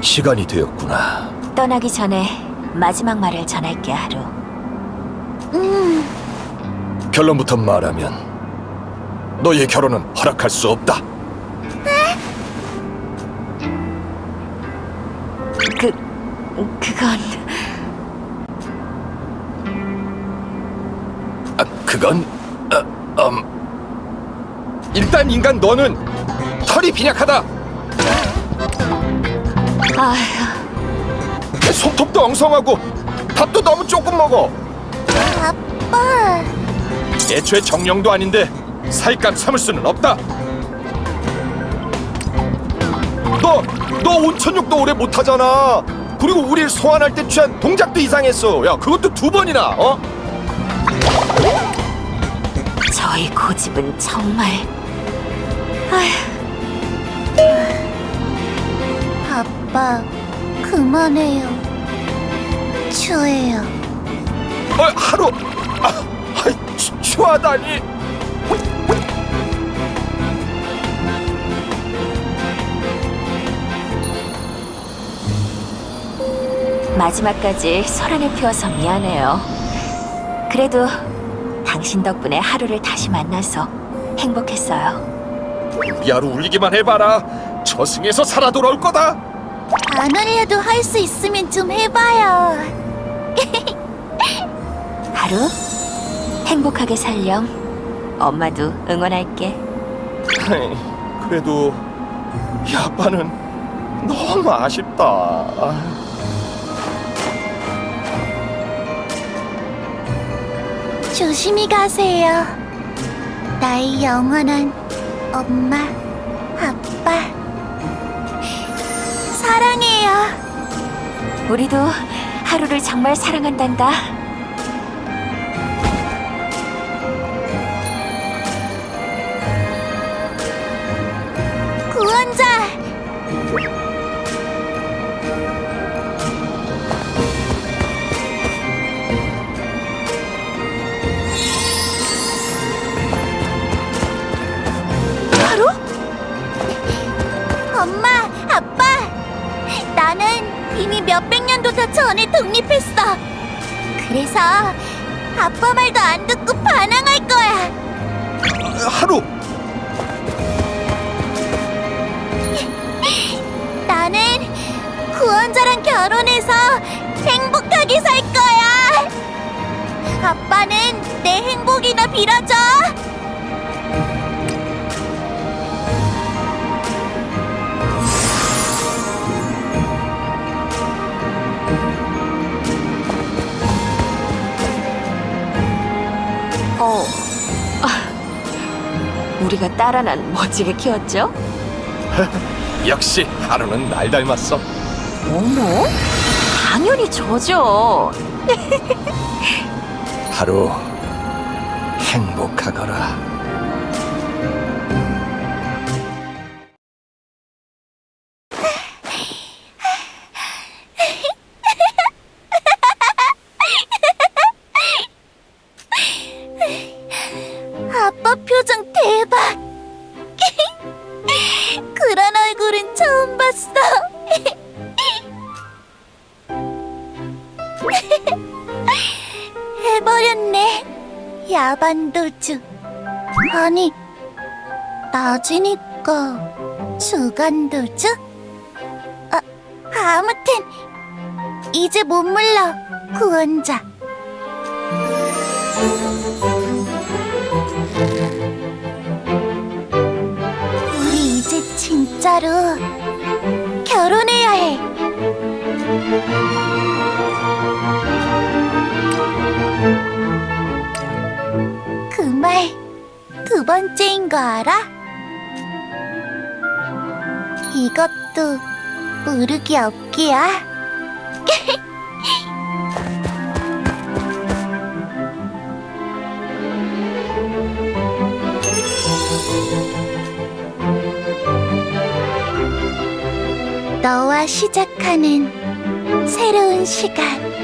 시간이 되었구나. 떠나기 전에 마지막 말을 전할게 하루. 결론부터 말하면 너의 결혼은 허락할 수 없다. 그 그건 아, 그건 어, 음, 일단 인간 너는 털이 빈약하다. 아휴 손톱도 엉성하고 밥도 너무 조금 먹어. 아빠, 애초에 정령도 아닌데 살감 삼을 수는 없다. 너, 너 온천욕도 오래 못하잖아. 그리고 우릴 소환할 때 취한 동작도 이상했어. 야, 그것도 두 번이나, 어? 저희 고집은 정말 그만해요. 추해요. 어, 하루, 아, 아이, 추, 추하다니. 마지막까지 소란을 피워서 미안해요. 그래도 당신 덕분에 하루를 다시 만나서 행복했어요. 우리 하루 울리기만 해봐라. 저승에서 살아 돌아올 거다. 안 울려도 할 수 있으면 좀 해봐요. 하루 행복하게 살렴. 엄마도 응원할게. 그래도 이 아빠는 너무 아쉽다. 아. 조심히 가세요. 나의 영원한 엄마, 아빠. 사랑해요. 우리도 하루를 정말 사랑한단다. 이미 몇백 년도 더 전에 독립했어. 그래서 아빠 말도 안 듣고 반항할 거야. 하루 나는 구원자랑 결혼해서 행복하게 살 거야. 아빠는 내 행복이나 빌어줘. 어. 아, 우리가 딸 하나는 멋지게 키웠죠? 역시 하루는 날 닮았어. 어머, 당연히 저죠. 하루 행복하거라. 대박. 그런 얼굴은 처음 봤어. 해버렸네. 야반도주. 아니, 낮이니까 주간도주? 아, 아무튼 이제 못 물러 구원자. 진짜로 결혼해야 해. 그 말 두 번째인 거 알아? 이것도 무르기 없기야. 시작하는 새로운 시간.